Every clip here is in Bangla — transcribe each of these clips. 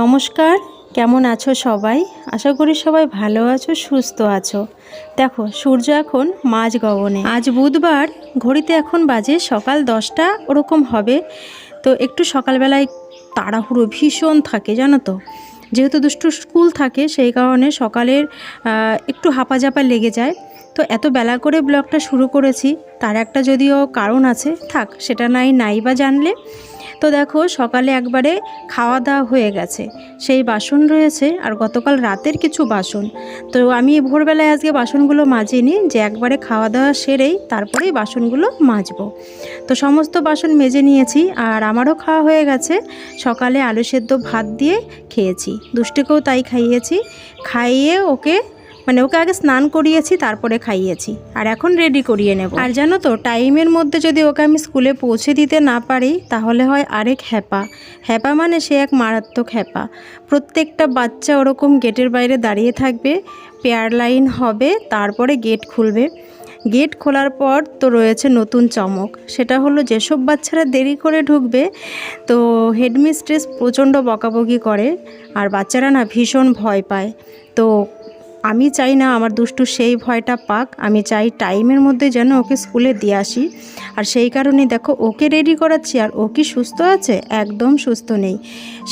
নমস্কার, কেমন আছো সবাই? আশা করি সবাই ভালো আছো, সুস্থ আছো। দেখো, সূর্য এখন মাঝ গগনে। আজ বুধবার, ঘড়িতে এখন বাজে সকাল দশটা, ওরকম হবে। তো একটু সকালবেলায় তাড়াহুড়ো ভীষণ থাকে, জানো তো? যেহেতু দুষ্টু স্কুল থাকে, সেই কারণে সকালের একটু হাঁপাজাপা লেগে যায়। তো এত বেলা করে ব্লগটা শুরু করেছি, তার একটা যদিও কারণ আছে, থাক, সেটা নাই নাই বা জানলে। তো দেখো, সকালে একবারে খাওয়া দাওয়া হয়ে গেছে। সেই বাসন রয়েছে, আর গতকাল রাতের কিছু বাসন। তো আমি ভোরবেলায় আজকে বাসনগুলো মাজিনি, যে একবারে খাওয়া দাওয়া সেরেই তারপরেই বাসনগুলো মাজবো। তো সমস্ত বাসন মেজে নিয়েছি, আর আমারও খাওয়া হয়ে গেছে। সকালে আলু সেদ্ধ ভাত দিয়ে খেয়েছি। দুষ্টুকেও তাই খাইয়েছি। খাইয়ে ওকে মানে ওকে আগে স্নান করিয়েছি, তারপরে খাইয়েছি। আর এখন রেডি করিয়ে নেব। আর জানো তো টাইমের মধ্যে যদি ওকে আমি স্কুলে পৌঁছে দিতে না পারি, তাহলে হয় আরেক হ্যাপা। হ্যাপা মানে সে এক মারাত্মক হ্যাপা। প্রত্যেকটা বাচ্চা ওরকম গেটের বাইরে দাঁড়িয়ে থাকবে পেয়ার লাইন হবে, তারপরে গেট খুলবে। গেট খোলার পর তো রয়েছে নতুন চমক। সেটা হলো যেসব বাচ্চারা দেরি করে ঢুকবে, তো হেডমিস্ট্রেস প্রচণ্ড বকাবকি করে, আর বাচ্চারা না ভীষণ ভয় পায়। তো আমি চাই না আমার দুষ্টু সেই ভয়টা পাক, আমি চাই টাইমের মধ্যে যেন ওকে স্কুলে দিয়ে আসি। আর সেই কারণে দেখো, ওকে রেডি করাচ্ছি আর ও কি সুস্থ আছে? একদম সুস্থ নেই।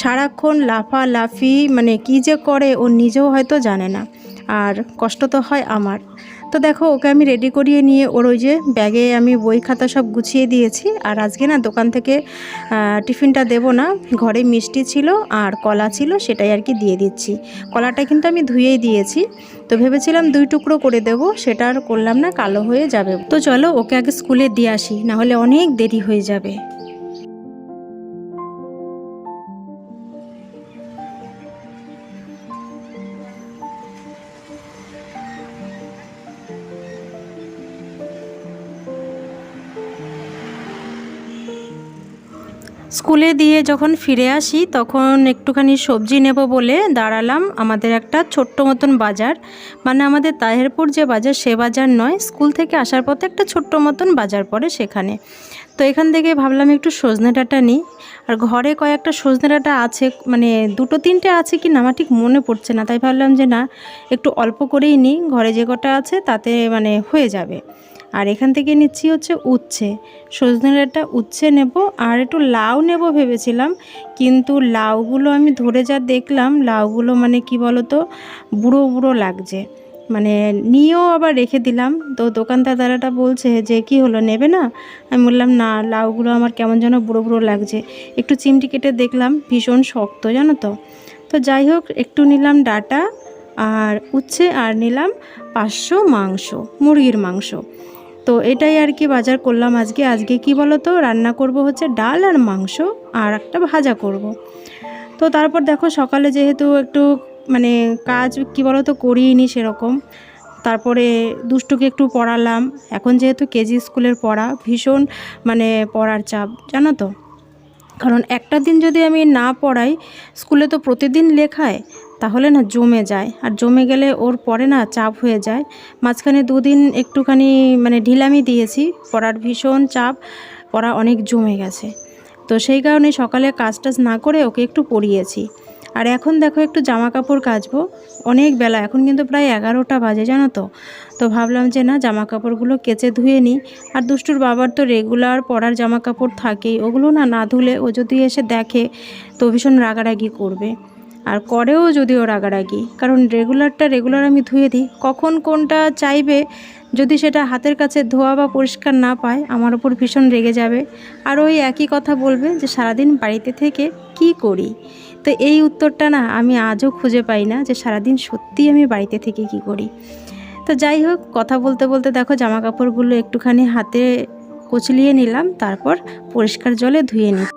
সারাক্ষণ লাফা লাফি মানে কি যে করে, ও নিজেও হয়তো জানে না। আর কষ্ট তো হয় আমার। তো দেখো, ওকে আমি রেডি করিয়ে নিয়ে ওর ওই যে ব্যাগে আমি বই খাতা সব গুছিয়ে দিয়েছি। আর আজকে না দোকান থেকে টিফিনটা দেবো না। ঘরে মিষ্টি ছিল আর কলা ছিল, সেটাই আর কি দিয়ে দিচ্ছি। কলাটা কিন্তু আমি ধুয়েই দিয়েছি। তো ভেবেছিলাম দুই টুকরো করে দেব, সেটা আর করলাম না, কালো হয়ে যাবে। তো চলো, ওকে আগে স্কুলে দিয়ে আসি নাহলে অনেক দেরি হয়ে যাবে। স্কুলে দিয়ে যখন ফিরে আসি, তখন একটুখানি সবজি নেব বলে দাঁড়ালাম আমাদের একটা ছোট্ট মতন বাজার। মানে আমাদের তাহেরপুর যে বাজার, সে বাজার নয়, স্কুল থেকে আসার পথে একটা ছোট্ট মতন বাজার পড়ে সেখানে। তো এখান থেকে ভাবলাম একটু সজনে ডাঁটা নিই। আর ঘরে কয়েকটা সজনে ডাঁটা আছে মানে দুটো তিনটে আছে কি না আমার ঠিক মনে পড়ছে না। তাই ভাবলাম যে না, একটু অল্প করেই নিই, ঘরে যে কটা আছে তাতে মানে হয়ে যাবে। আর এখান থেকে নিচ্ছি হচ্ছে উচ্ছে। সজনে ডাঁটা উচ্ছে নেব আর একটু লাউ নেব ভেবেছিলাম, কিন্তু লাউগুলো আমি ধরে যা দেখলাম, লাউগুলো মানে কি বলো তো বুড়ো বুড়ো লাগছে। মানে নিয়েও আবার রেখে দিলাম। তো দোকানদার দাদাটা বলছে যে, কি হলো, নেবে না? আমি বললাম, না, লাউগুলো আমার কেমন যেন বুড়ো বুড়ো লাগছে। একটু চিমটি কেটে দেখলাম, ভীষণ শক্ত, জানো তো। তো যাই হোক, একটু নিলাম ডাটা আর উচ্ছে আর নিলাম পাঁচশো মাংস, মুরগির মাংস। তো এটাই আর কি বাজার করলাম আজকে। আজকে কি বলো তো রান্না করব হচ্ছে ডাল আর মাংস আর একটা ভাজা করব। তো তারপর দেখো সকালে যেহেতু একটু মানে কাজ কি বলো তো করিনি সেরকম, তারপরে দুষ্টুকে একটু পড়ালাম। এখন যেহেতু কেজি স্কুলের পড়া, ভীষণ মানে পড়ার চাপ, জানো তো? কারণ একটা দিন যদি আমি না পড়াই, স্কুলে তো প্রতিদিন লেখায় তাহলে না জমে যায়। আর জমে গেলে ওর পরে না চাপ হয়ে যায়। মাঝখানে দুদিন একটুখানি মানে ঢিলামি দিয়েছি, পড়ার ভীষণ চাপ, পড়া অনেক জমে গেছে। তো সেই কারণে সকালে কাজ টাজ না করে ওকে একটু পড়িয়েছি। আর এখন দেখো একটু জামা কাপড় কাচবো, অনেক বেলা, এখন কিন্তু প্রায় এগারোটা বাজে, জানো তো? তো ভাবলাম যে না, জামা কাপড়গুলো কেচে ধুয়ে নিই। আর দুষ্টুর বাবার তো রেগুলার পরার জামা কাপড় থাকেই, ওগুলো না না ধুলে ও যদি এসে দেখে তো ভীষণ রাগারাগি করবে। আর করেও যদিও রাগারাগি, কারণ রেগুলারটা রেগুলার আমি ধুয়ে দিই। কখন কোনটা চাইবে, যদি সেটা হাতের কাছে ধোয়া বা পরিষ্কার না পায়, আমার ওপর ভীষণ রেগে যাবে। আর ওই একই কথা বলবে যে, সারাদিন বাড়িতে থেকে কি করি? তো এই উত্তরটা না, আমি আজও খুঁজে পাই না যে, সারাদিন সত্যিই আমি বাড়িতে থেকে কি করি? তো যাই হোক, কথা বলতে বলতে দেখো জামা কাপড়গুলো একটুখানি হাতে কচলিয়ে নিলাম, তারপর পরিষ্কার জলে ধুয়ে নিই।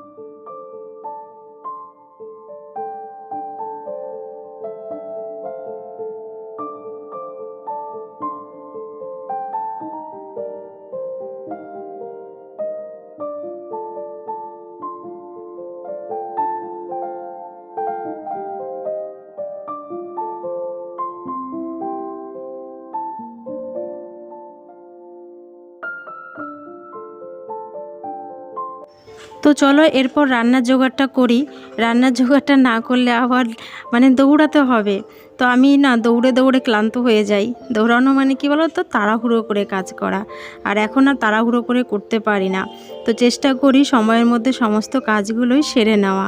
তো চলো এরপর রান্নার জোগাড়টা করি। রান্নার জোগাড়টা না করলে আবার মানে দৌড়াতে হবে। তো আমি না দৌড়ে দৌড়ে ক্লান্ত হয়ে যাই। দৌড়ানো মানে কি বলো তো তাড়াহুড়ো করে কাজ করা। আর এখন আর তাড়াহুড়ো করে করতে পারি না। তো চেষ্টা করি সময়ের মধ্যে সমস্ত কাজগুলোই সেরে নেওয়া।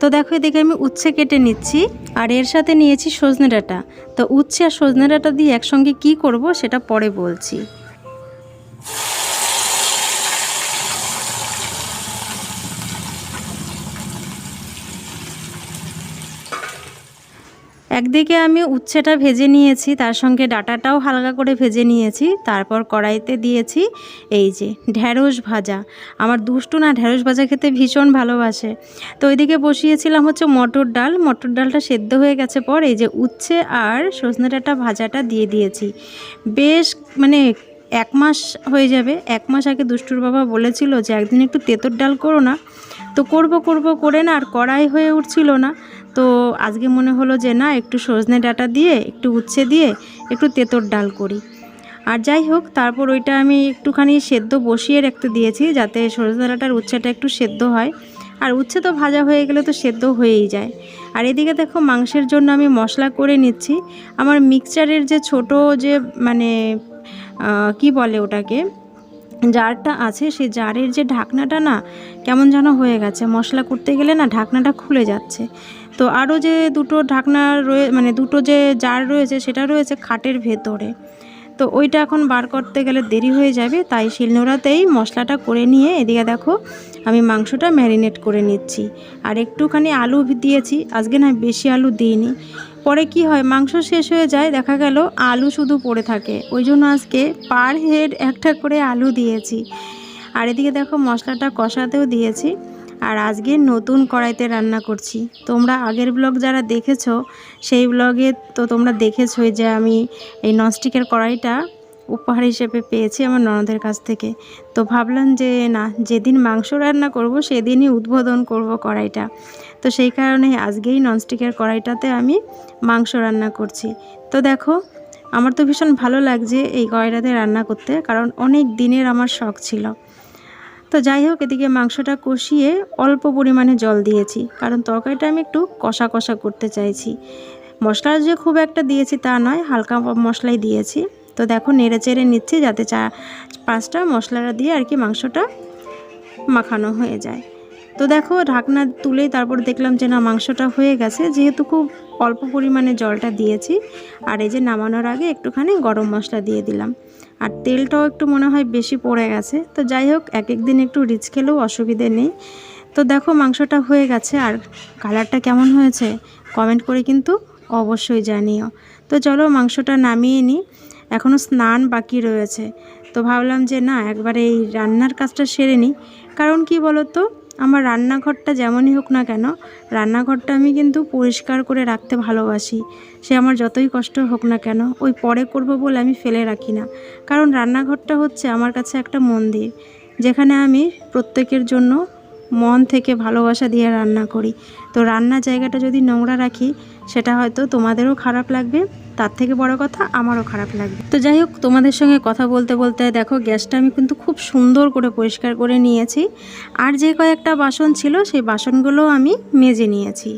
তো দেখো এদিকে আমি উচ্ছে কেটে নিচ্ছি। আর এর সাথে নিয়েছি সজনে ডাঁটা। তো উচ্ছে আর সজনে ডাঁটা দিয়ে একসঙ্গে কি করব সেটা পরে বলছি। একদিকে আমি উচ্ছেটা ভেজে নিয়েছি, তার সঙ্গে ডাটাটাও হালকা করে ভেজে নিয়েছি, তারপর কড়াইতে দিয়েছি এই যে ঢ্যাঁড়স ভাজা। আমার দুষ্টু না ঢ্যাঁড়স ভাজা খেতে ভীষণ ভালোবাসে। তো ওইদিকে বসিয়েছিলাম হচ্ছে মটর ডাল। মটর ডালটা সেদ্ধ হয়ে গেছে পর এই যে উচ্ছে আর সজনে ডাঁটা ভাজাটা দিয়ে দিয়েছি। বেশ মানে এক মাস হয়ে যাবে। এক মাস আগে দুষ্টুর বাবা বলেছিল যে, একদিন একটু তেঁতর ডাল করো না। তো করব করব করে না, আর কড়াই হয়ে উঠছিল না। তো আজকে মনে হলো যে, না, একটু সজনে ডাঁটা দিয়ে, একটু উচ্ছে দিয়ে একটু তেঁতর ডাল করি। আর যাই হোক, তারপর ওইটা আমি একটুখানি সেদ্ধ বসিয়ে রাখতে দিয়েছি, যাতে সজনে ডাঁটার উচ্ছেটা একটু সেদ্ধ হয়। আর উচ্ছে তো ভাজা হয়ে গেলে তো সেদ্ধ হয়েই যায়। আর এদিকে দেখো, মাংসের জন্য আমি মশলা করে নিচ্ছি। আমার মিক্সচারের যে ছোট যে মানে কি বলে ওটাকে? জারটা আছে সেই জারের যে ঢাকনাটা না, কেমন যেন হয়ে গেছে। মশলা করতে গেলে না ঢাকনাটা খুলে যাচ্ছে। তো আরও যে দুটো ঢাকনা রয়ে মানে দুটো যে জার রয়েছে, সেটা রয়েছে খাটের ভেতরে। তো ওইটা এখন বার করতে গেলে দেরি হয়ে যাবে, তাই শিলনোড়াতেই মশলাটা করে নিয়ে এদিকে দেখো আমি মাংসটা ম্যারিনেট করে নিচ্ছি। আর একটুখানি আলু দিয়েছি, আজকে না বেশি আলু দিইনি। পরে কি হয়, মাংস শেষ হয়ে যায়, দেখা গেল আলু শুধু পড়ে থাকে। ওই জন্য আজকে পার হেড একটা করে আলু দিয়েছি। আর এদিকে দেখো মশলাটা কষাতেও দিয়েছি। আর আজকে নতুন কড়াইতে রান্না করছি। তোমরা আগের ব্লগ যারা দেখেছ, সেই ব্লগে তো তোমরা দেখেছোই যে আমি এই ননস্টিকের কড়াইটা উপহার হিসেবে পেয়েছি আমার ননদের কাছ থেকে। তো ভাবলাম যে না, যেদিন মাংস রান্না করব, সেদিনই উদ্বোধন করব কড়াইটা। তো সেই কারণে আজকেই ননস্টিকের কড়াইটাতে আমি মাংস রান্না করছি। তো দেখো, আমার তো ভীষণ ভালো লাগছে এই কড়াইটাতে রান্না করতে, কারণ অনেক দিনের আমার শখ ছিল। তো যাই হোক, এদিকে মাংসটা কষিয়ে অল্প পরিমাণে জল দিয়েছি। কারণ তরকারিটা আমি একটু কষা কষা করতে চাইছি। মশলা যে খুব একটা দিয়েছি তা নয়, হালকা মশলাই দিয়েছি। তো দেখো, নেড়ে চেড়ে নিচ্ছি যাতে চা, পাঁচটা মশলাটা দিয়ে আর কি মাংসটা মাখানো হয়ে যায়। তো দেখো, ঢাকনা তুলেই তারপর দেখলাম যে না, মাংসটা হয়ে গেছে। যেহেতু খুব অল্প পরিমাণে জলটা দিয়েছি, আর এই যে নামানোর আগে একটুখানি গরম মশলা দিয়ে দিলাম। আর তেলটাও একটু মনে হয় বেশি পড়ে গেছে। তো যাই হোক এক এক দিন একটু রিচ খেলেও অসুবিধে নেই। তো দেখো মাংসটা হয়ে গেছে আর কালারটা কেমন হয়েছে কমেন্ট করে কিন্তু অবশ্যই জানিও। তো চলো মাংসটা নামিয়ে নিই। এখনও স্নান বাকি রয়েছে। তো ভাবলাম যে না, একবারে এই রান্নার কাজটা সেরে নিই। কারণ কি বলো তো আমার রান্নাঘরটা যেমনই হোক না কেন, রান্নাঘরটা আমি কিন্তু পরিষ্কার করে রাখতে ভালোবাসি। সে আমার যতই কষ্ট হোক না কেন, ওই পরে করব বলে আমি ফেলে রাখি না। কারণ রান্নাঘরটা হচ্ছে আমার কাছে একটা মন্দির, যেখানে আমি প্রত্যেকের জন্য মন থেকে ভালোবাসা দিয়ে রান্না করি। তো রান্না জায়গাটা যদি নোংরা রাখি, সেটা হয়তো তোমাদেরও খারাপ লাগবে। তার থেকে বড় কথা আমারও খারাপ লাগবে। তো যাই হোক, তোমাদের সঙ্গে কথা বলতে বলতে দেখো, গ্যাসটা আমি কিন্তু খুব সুন্দর করে পরিষ্কার করে নিয়েছি। আর যে কয়েকটা বাসন ছিল, সেই বাসনগুলো আমি মেজে নিয়েছি।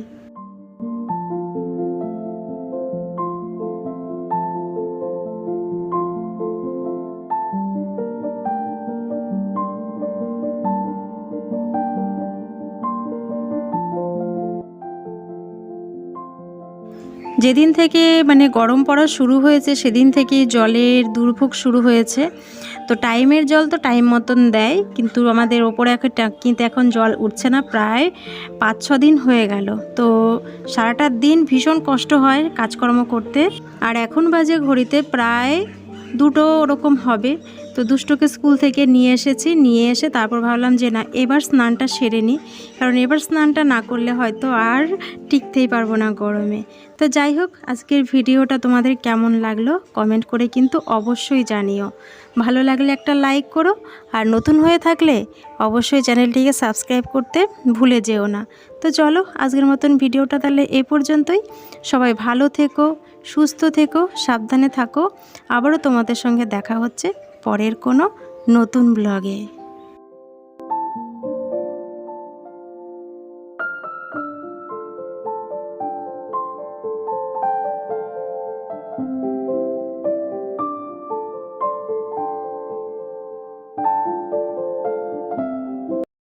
যেদিন থেকে মানে গরম পড়া শুরু হয়েছে, সেদিন থেকে জলের দুর্ভোগ শুরু হয়েছে। তো টাইমের জল তো টাইম মতন দেয়, কিন্তু আমাদের ওপরে এখন ট্যাঙ্কিতে এখন জল উঠছে না, প্রায় পাঁচ ছ দিন হয়ে গেল। তো সারাটা দিন ভীষণ কষ্ট হয় কাজকর্ম করতে। আর এখন বাজে ঘড়িতে প্রায় দুটো ওরকম হবে। তো দুষ্টকে স্কুল থেকে নিয়ে এসেছি, নিয়ে এসে তারপর ভাবলাম যে না, এবার স্নানটা সেরে নিই। কারণ এবার স্নানটা না করলে হয়তো আর টিকতেই পারব না গরমে। তো যাই হোক, আজকের ভিডিওটা তোমাদের কেমন লাগল কমেন্ট করে কিন্তু অবশ্যই জানিও। ভালো লাগলে একটা লাইক করো, আর নতুন হয়ে থাকলে অবশ্যই চ্যানেলটিকে সাবস্ক্রাইব করতে ভুলে যেও না। তো চলো, আজকের মতন ভিডিওটা তাহলে এ পর্যন্তই। সবাই ভালো থেকো, সুস্থ থেকো, সাবধানে থাকো। আবারও তোমাদের সঙ্গে দেখা হচ্ছে পরের কোনো নতুন ব্লগে